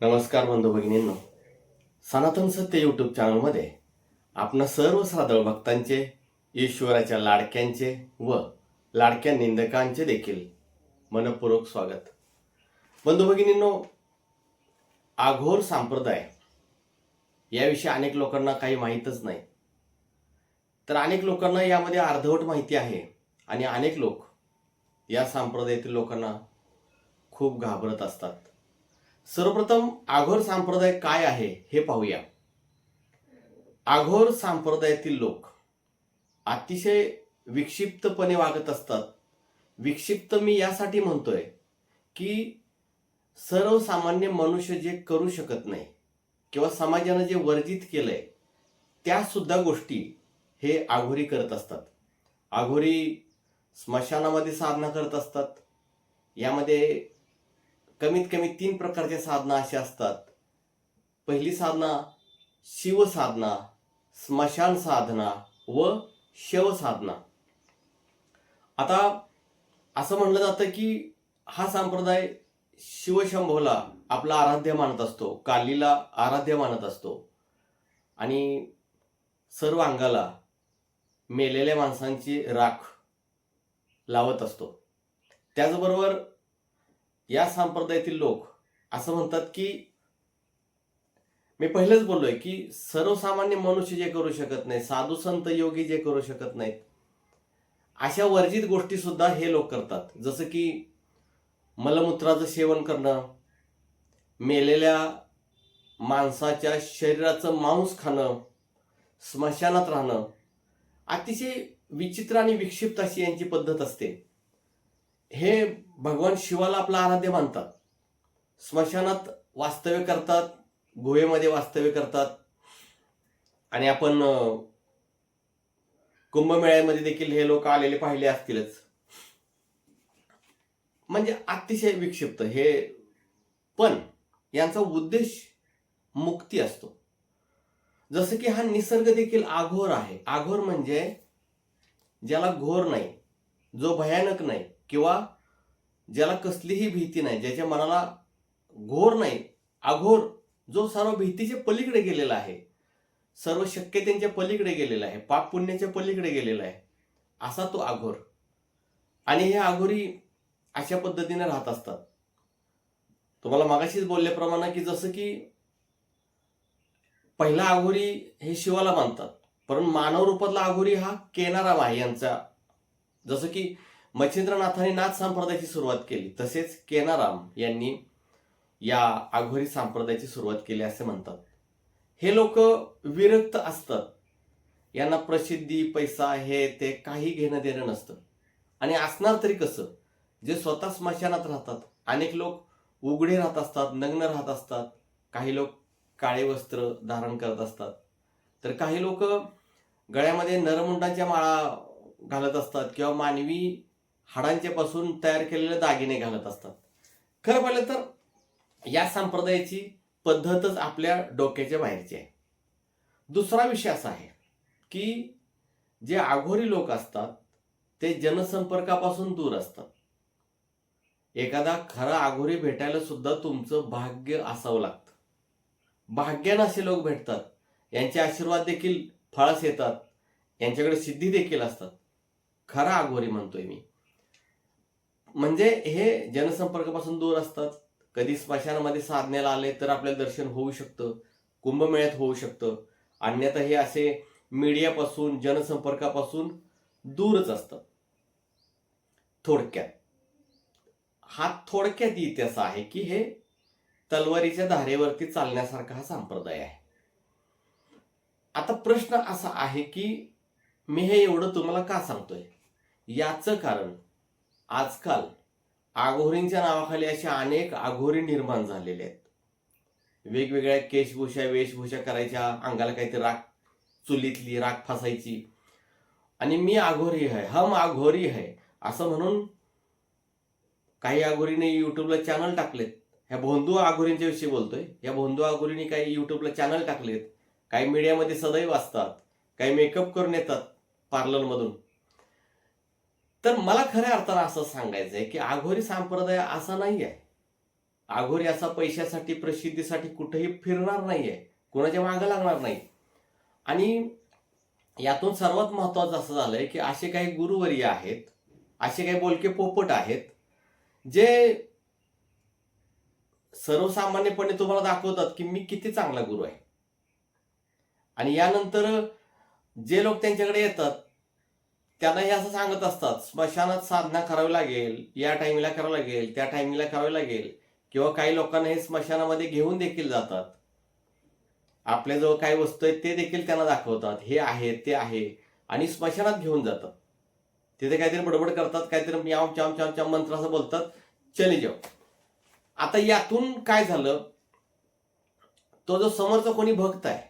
नमस्कार बंधू भगिनींनो. सनातन सत्य यूट्यूब चॅनलमध्ये आपणा सर्व सादळ भक्तांचे ईश्वराच्या लाडक्यांचे व लाडक्या निंदकांचे देखील मनपूर्वक स्वागत. बंधू भगिनींनो आघोर संप्रदाय याविषयी अनेक लोकांना काही माहीतच नाही. तर अनेक लोकांना यामध्ये अर्धवट माहिती आहे आणि अनेक लोक या संप्रदायातील लोकांना खूप घाबरत असतात. सर्वप्रथम आघोर संप्रदाय काय आहे हे पाहूया. आघोर संप्रदायातील लोक अतिशय विक्षिप्तपणे वागत असतात. विक्षिप्त मी यासाठी म्हणतोय की सर्वसामान्य मनुष्य जे करू शकत नाही किंवा समाजानं जे वर्जित केलंय त्या सुद्धा गोष्टी हे आघोरी करत असतात. आघोरी स्मशानामध्ये साधना करत असतात. यामध्ये कमीत कमी तीन प्रकारच्या साधना अशा असतात. पहिली साधना शिवसाधना स्मशान साधना व शवसाधना आता असं म्हणलं जातं की हा संप्रदाय शिवशंभोला आपला आराध्य मानत असतो कालीला आराध्य मानत असतो. आणि सर्व अंगाला मेलेल्या माणसांची राख लावत असतो. त्याचबरोबर या संप्रदायातील लोक असं म्हणतात की मी पहिलेच बोललोय की सर्वसामान्य मनुष्य जे करू शकत नाही साधू संत योगी जे करू शकत नाहीत अशा वर्जित गोष्टी सुद्धा हे लोक करतात. जसं की मलमूत्राचं सेवन करणं मेलेल्या माणसाच्या शरीराचं मांस खाणं स्मशानात राहणं अतिशय विचित्र आणि विक्षिप्त अशी यांची पद्धत असते. हे भगवान शिवाला आपला आराध्य मानतात. स्मशानात वास्तव्य करतात गुहेमध्ये वास्तव्य करतात. आणि आपण कुंभमेळ्यामध्ये देखील हे लोक आलेले पाहिले असतीलच. म्हणजे अतिशय विक्षिप्त हे. पण यांचा उद्देश मुक्ती असतो. जसं की हा निसर्ग देखील आघोर आहे. आघोर म्हणजे ज्याला घोर नाही जो भयानक नाही किंवा ज्याला कसलीही भीती नाही ज्याच्या मनाला घोर नाही अघोर जो सर्व भीतीच्या पलीकडे गेलेला आहे सर्व शक्यतेच्या पलीकडे गेलेला आहे पाप पुण्याच्या पलीकडे गेलेला आहे असा तो आघोर. आणि हे आघोरी अशा पद्धतीने राहत असतात. तुम्हाला मागाशीच बोलल्याप्रमाणे की जसं की पहिला आघोरी हे शिवाला मानतात पण मानव रूपातला आघोरी हा केनाराम आहे यांचा. जसं की मच्छिंद्रनाथाने नाथ संप्रदायाची सुरुवात केली. तसेच केनाराम यांनी या आघोरी संप्रदायाची सुरुवात केली असे म्हणतात. हे लोक विरक्त असतात. यांना प्रसिद्धी पैसा हे ते काही घेणं देणं नसतं. आणि असणार तरी कसं? जे स्वतः स्मशानात राहतात. अनेक लोक उघडे राहत असतात नग्न राहत असतात. काही लोक काळे वस्त्र धारण करत असतात. तर काही लोक गळ्यामध्ये नरमुंडाच्या माळा घालत असतात किंवा मानवी हाडांच्या पासून तयार केलेले दागिने घालत असतात. खरं पाहिलं तर या संप्रदायाची पद्धतच आपल्या डोक्याच्या बाहेरची आहे. दुसरा विषय असा आहे की जे आघोरी लोक असतात ते जनसंपर्कापासून दूर असतात. एखादा खरा आघोरी भेटायला सुद्धा तुमचं भाग्य असावं लागतं. भाग्यानं असे लोक भेटतात. यांचे आशीर्वाद देखील फळास येतात. यांच्याकडे सिद्धी देखील असतात. खरा आघोरी म्हणतोय मी. म्हणजे हे जनसंपर्कापासून दूर असतात. कधी स्मशानामध्ये साधण्याला आले तर आपल्याला दर्शन होऊ शकतं. कुंभमेळ्यात होऊ शकतं. अन्यथा हे असे मीडियापासून जनसंपर्कापासून दूरच असतात. थोडक्यात. हा थोडक्यात इतिहास आहे की हे तलवारीच्या धारेवरती चालण्यासारखा हा संप्रदाय आहे. आता प्रश्न असा आहे की मी हे एवढं तुम्हाला का सांगतोय? याचं कारण आजकाल आघोरींच्या नावाखाली अशा अनेक आघोरी निर्माण झालेले आहेत. वेगवेगळ्या केशभूषा वेशभूषा करायच्या अंगाला काहीतरी राख चुलीतली राख फासायची. आणि मी आघोरी आहे हम आघोरी आहे असं म्हणून काही आघोरीने युट्यूबला चॅनल टाकलेत. ह्या भोंदू आघोरींच्या विषयी बोलतोय. या भोंदू आघोरीने काही युट्यूबला चॅनल टाकलेत. काही मीडियामध्ये सदैव असतात. काही मेकअप करून येतात पार्लरमधून तर मला खऱ्या अर्थानं असं सांगायचं आहे की आघोरी संप्रदाय असा नाही आहे आघोरी असा पैशासाठी प्रसिद्धीसाठी कुठेही फिरणार नाहीये. कुणाच्या मागं लागणार नाही. आणि यातून सर्वात महत्वाचं असं झालंय की असे काही गुरुवर्य आहेत असे काही बोलके पोपट आहेत जे सर्वसामान्यपणे तुम्हाला दाखवतात की मी किती चांगला गुरु आहे. आणि यानंतर जे लोक त्यांच्याकडे येतात त्यांना हे असं सांगत असतात स्मशानात साधना करावी लागेल या टाइमला करावं लागेल त्या टाइमला करावी लागेल. किंवा काही लोकांना हे स्मशानामध्ये घेऊन देखील जातात. आपल्याजवळ काही वस्तू आहेत ते देखील त्यांना दाखवतात हे आहे ते आहे आणि स्मशानात घेऊन जातात. तिथे काहीतरी बडबड करतात काहीतरी याम चाम चाम चाम मंत्र असं बोलतात चले जाऊ. आता यातून काय झालं? तो जो समोरचा कोणी भक्त आहे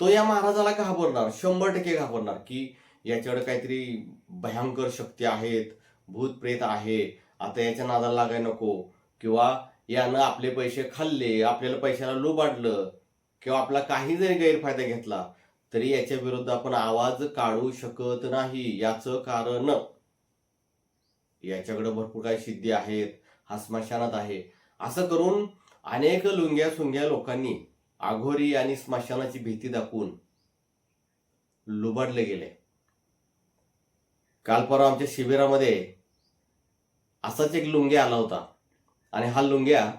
तो या महाराजाला घाबरणार? शंभर टक्के घाबरणार की याच्याकडे काहीतरी भयंकर शक्ती आहेत भूत प्रेत आहे. आता याच्या नादाला लागायला नको. किंवा यानं आपले पैसे खाल्ले आपल्याला पैशाला लुबाडलं किंवा आपला काही जरी गैरफायदा घेतला तरी याच्या विरुद्ध आपण आवाज काढू शकत नाही. याचं कारण याच्याकडे भरपूर काही सिद्धी आहेत. हा स्मशानात आहे. असं करून अनेक लुंग्या सुंग्या लोकांनी आघोरी आणि स्मशानाची भीती दाखवून लुबाडले गेले. काल परवा आमच्या शिबिरामध्ये असाच एक लुंग्या आला होता. आणि हा लुंग्या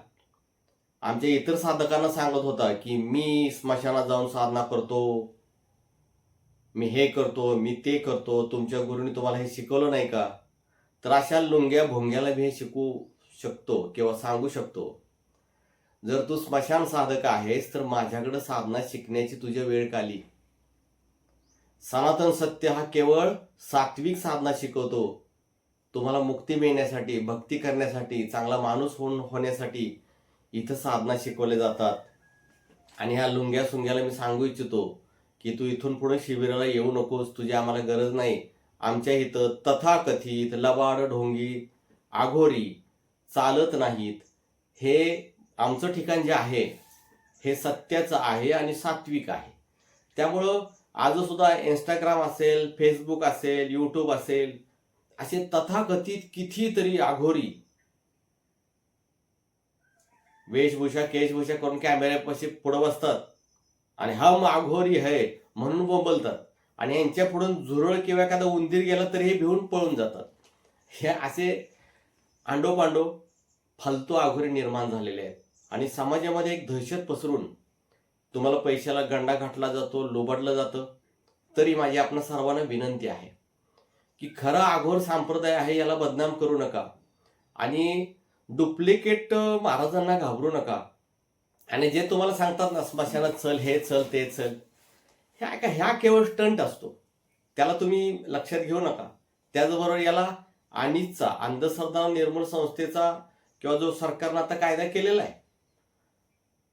आमच्या इतर साधकांना सांगत होता की मी स्मशानात जाऊन साधना करतो मी हे करतो मी ते करतो तुमच्या गुरुनी तुम्हाला हे शिकवलं नाही का? तर अशा लुंग्या भोंग्याला मी हे शिकू शकतो किंवा सांगू शकतो. जर तू स्मशान साधक आहेस तर माझ्याकडं साधना शिकण्याची तुझ्या वेळ काली सनातन सत्य हा केवळ सात्विक साधना शिकवतो. तुम्हाला मुक्ती मिळण्यासाठी भक्ती करण्यासाठी चांगला माणूस होऊन होण्यासाठी इथं साधना शिकवल्या जातात. आणि ह्या लुंग्या सुंग्याला मी सांगू इच्छितो की तू इथून पुढे शिबिराला येऊ नकोस तुझी आम्हाला गरज नाही. आमच्या इथं तथाकथित लबाड ढोंगी आघोरी चालत नाहीत. हे आमचं ठिकाण जे आहे हे सत्याचं आहे आणि सात्विक आहे. त्यामुळं आज सुद्धा इंस्टाग्राम असेल फेसबुक असेल यूट्यूब असेल असे तथाकथित कितीतरी आघोरी. वेशभूषा केशभूषा करून कॅमेऱ्यापाशी पुढं बसतात. आणि हा मग आघोरी आहे म्हणून बोंबलतात. आणि यांच्या पुढून झुरळ किंवा एखादा उंदीर गेला तरी हे भिवून पळून जातात. हे असे आंडोपांडो फालतू आघोरी निर्माण झालेले आहेत. आणि समाजामध्ये एक दहशत पसरून तुम्हाला पैशाला गंडा घातला जातो लोबडलं जातं तरी माझी आपण सर्वांना विनंती आहे की खरा आघोर संप्रदाय आहे याला बदनाम करू नका. आणि डुप्लिकेट महाराजांना घाबरू नका. आणि जे तुम्हाला सांगतात ना स्मशानात चल हे चल ते चल ह्या का ह्या केवळ स्टंट असतो. त्याला तुम्ही लक्षात घेऊ नका. त्याचबरोबर याला आणिचा अंधश्रद्धा निर्मूल संस्थेचा किंवा जो सरकारनं आता कायदा केलेला आहे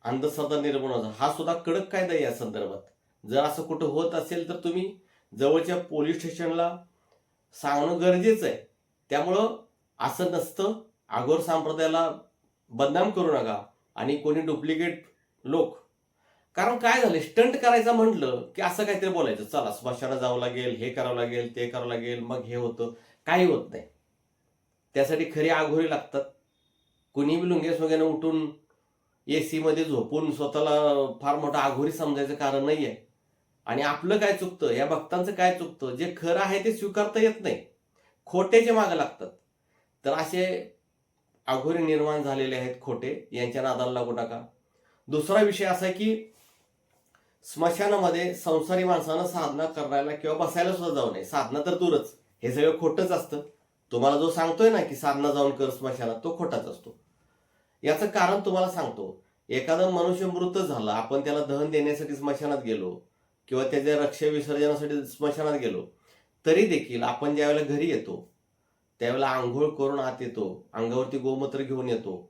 अंधश्रद्धा निर्माण हा सुद्धा कडक कायदा या संदर्भात. जर असं कुठं होत असेल तर तुम्ही जवळच्या पोलीस स्टेशनला सांगणं गरजेचं आहे. त्यामुळं असं नसतं. आगोर संप्रदायाला बदनाम करू नका आणि कोणी डुप्लिकेट लोक. कारण काय झालं? स्टंट करायचं म्हटलं की असं काहीतरी बोलायचं. चला स्मशानात जावं लागेल हे करावं लागेल ते करावं लागेल मग हे होतं. काही होत नाही. त्यासाठी खरी आघोरी लागतात. कुणी बी वगैरे उठून ए सीमध्ये झोपून स्वतःला फार मोठा आघोरी समजायचं कारण नाही आहे आणि आपलं काय चुकतं? या भक्तांचं काय चुकतं? जे खरं आहे ते स्वीकारता येत नाही. खोटेचे मागं लागतात. तर असे आघोरी निर्माण झालेले आहेत खोटे. यांच्या नादाला लागू नका. दुसरा विषय असा आहे की स्मशानामध्ये संसारी माणसानं साधना करायला किंवा बसायला सुद्धा जाऊ नये. साधना तर दूरच. हे सगळं खोटंच असतं. तुम्हाला जो सांगतोय ना की साधना जाऊन कर स्मशानात तो खोटाच असतो. याचं कारण तुम्हाला सांगतो. एखादा मनुष्य मृत झाला आपण त्याला दहन देण्यासाठी स्मशानात गेलो किंवा त्याच्या रक्ष विसर्जनासाठी स्मशानात गेलो तरी देखील आपण ज्यावेळेला घरी येतो त्यावेळेला आंघोळ करून आत येतो अंगावरती गोमूत्र घेऊन येतो.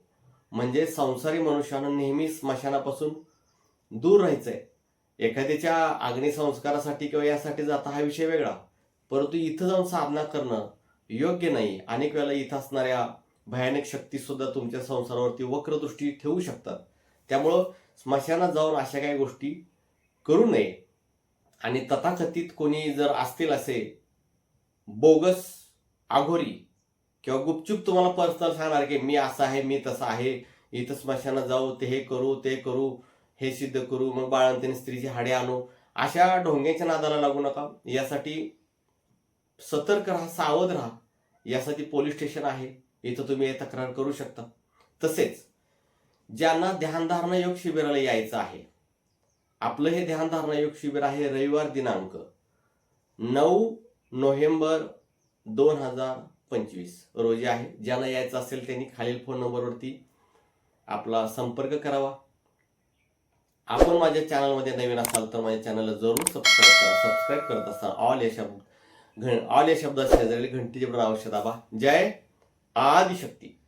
म्हणजे संसारी मनुष्यानं नेहमी स्मशानापासून दूर राहायचंय. एखाद्याच्या अग्निसंस्कारासाठी किंवा यासाठी जाता हा विषय वेगळा. परंतु इथं जाऊन साधना करणं योग्य नाही. अनेक वेळेला इथं असणाऱ्या भयानक शक्ती सुद्धा तुमच्या संसारावरती वक्रदृष्टी ठेवू शकतात. त्यामुळं स्मशानात जाऊन अशा काही गोष्टी करू नये. आणि तथाकथित कोणी जर असतील असे बोगस आघोरी किंवा गुपचूप तुम्हाला पर्सनल सांगणार की मी असं आहे मी तसं आहे इथं स्मशानात जाऊ ते हे करू ते करू हे सिद्ध करू मग बाळंतीने स्त्रीची हाडे आणू. अशा ढोंग्याच्या नादाला लागू नका. यासाठी सतर्क राहा सावध राहा. यासाठी पोलीस स्टेशन आहे. इथं तुम्ही तक्रार करू शकता. तसेच ज्यांना ध्यानधारणा योग शिबिराला यायचं आहे आपलं हे ध्यानधारणा योग शिबिर आहे रविवार दिनांक नऊ नोव्हेंबर दोन हजार पंचवीस. रोजी आहे. ज्यांना यायचं असेल त्यांनी खालील फोन नंबरवरती आपला संपर्क करावा. आपण माझ्या चॅनलमध्ये नवीन असाल तर माझ्या चॅनलला जरूर सबस्क्राईब करा. सबस्क्राईब करत असताना ऑल या शब्द घ ऑल या शब्द शेजारी घंटीचे पण आवश्यक दाबा जय आदिशक्ती.